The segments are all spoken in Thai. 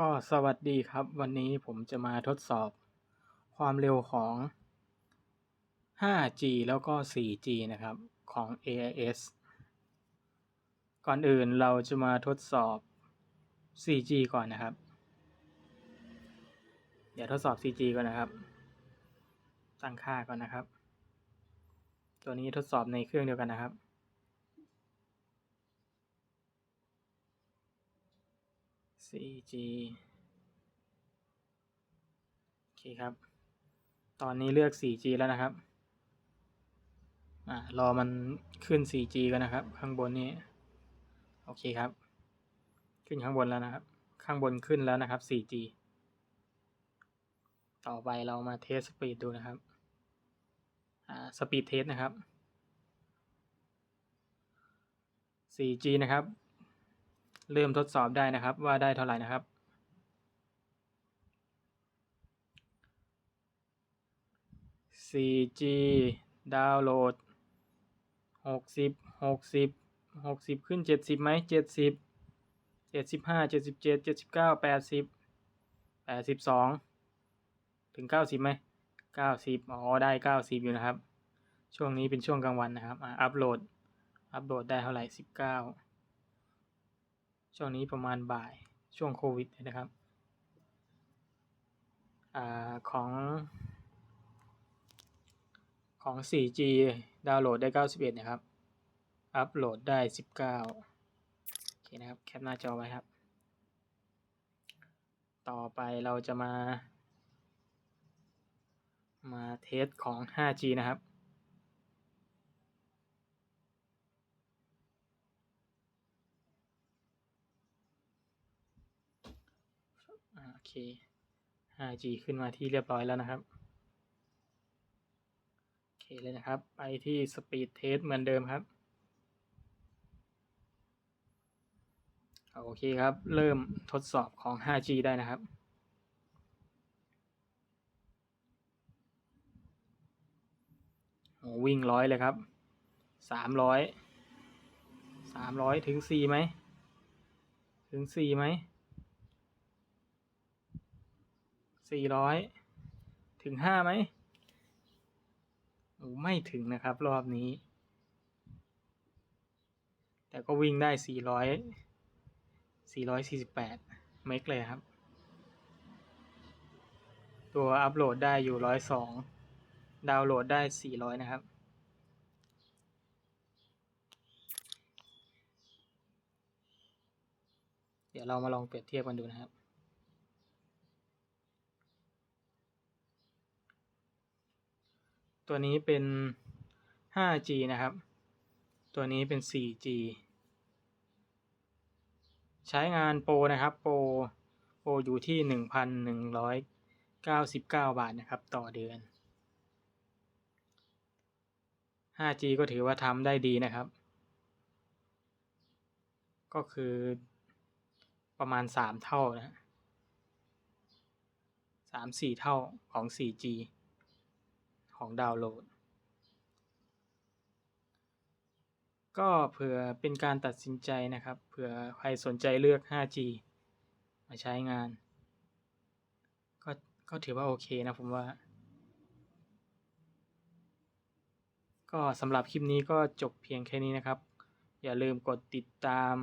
ก็สวัสดีครับ วันนี้ผมจะมาทดสอบความเร็วของ 5G แล้วก็ 4G นะครับของ AIS ก่อนอื่นเราจะมาทดสอบ 4G ก่อนนะครับ เดี๋ยวทดสอบ 4G ก่อนนะครับ ตั้งค่าก่อนนะครับ ตัวนี้ทดสอบในเครื่องเดียวกันนะครับ 4G โอเคครับ ตอนนี้เลือก 4G แล้วนะครับอ่ารอมันขึ้น 4G กันนะครับ ข้างบนนี้ โอเคครับ ขึ้นข้างบนแล้วนะครับ ข้างบนขึ้นแล้วนะครับ 4G ต่อไปเรามาเทสสปีดดูนะครับ อ่า สปีดเทสนะครับ 4G นะครับ เริ่มทดสอบได้นะครับว่าได้เท่าไหร่นะครับ 4G ดาวน์โหลด 60 60 60 ขึ้น 70ไหม70 75 77 79 80 82 ถึง 90ไหม90อ๋อได้ 90 อยู่นะครับ ช่วงนี้เป็นช่วงกลางวันนะครับอ่าอัปโหลด อัปโหลดได้เท่าไหร่ 19 ช่วงนี้ประมาณบ่ายช่วงโควิดนะครับอของของ 4G ดาวน์โหลดได้ 91 นะครับ อัปโหลดได้ 19 โอเคนะครับ แคปหน้าจอไว้ครับ ต่อไปเราจะมา มาเทสของ 5G นะครับ โอเค 5G ขึ้นมาที่เรียบร้อยแล้วนะครับ โอเคเลยนะครับ ไปที่ Speed Test เหมือนเดิมครับ โอเคครับ เริ่มทดสอบของ 5G ได้นะครับโอ้วิ่งร้อยเลยครับ สามร้อย สามร้อยถึงสี่ไหม ถึงสี่ไหม สี่ร้อยถึงห้าไหมโอ้ไม่ถึงนะครับรอบนี้ แต่ก็วิ่งได้สี่ร้อยสี่ร้อยสี่สิบแปดเมกเลยครับ ตัวอัปโหลดได้อยู่ร้อยสองดาวน์โหลดได้สี่ร้อยนะครับเดี๋ยวเรามาลองเปรียบเทียบกันดูนะครับ ตัวนี้เป็น 5G นะครับ ตัวนี้เป็น 4G ใช้งานโปรนะครับ โปรโปรอยู่ที่ 1,199 บาทนะครับ ต่อเดือน 5G ก็ถือว่าทำได้ดีนะครับ ก็คือประมาณ 3 เท่านะสามสี่เท่าของ 4G ของดาวน์โหลด ก็เผื่อเป็นการตัดสินใจนะครับ เผื่อใครสนใจเลือก 5G มาใช้งาน ก็ก็ถือว่าโอเคนะผมว่า ก็สำหรับคลิปนี้ก็จบเพียงแค่นี้นะครับ อย่าลืมกดติดตาม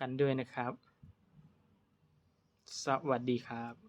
กันด้วยนะครับ สวัสดีครับ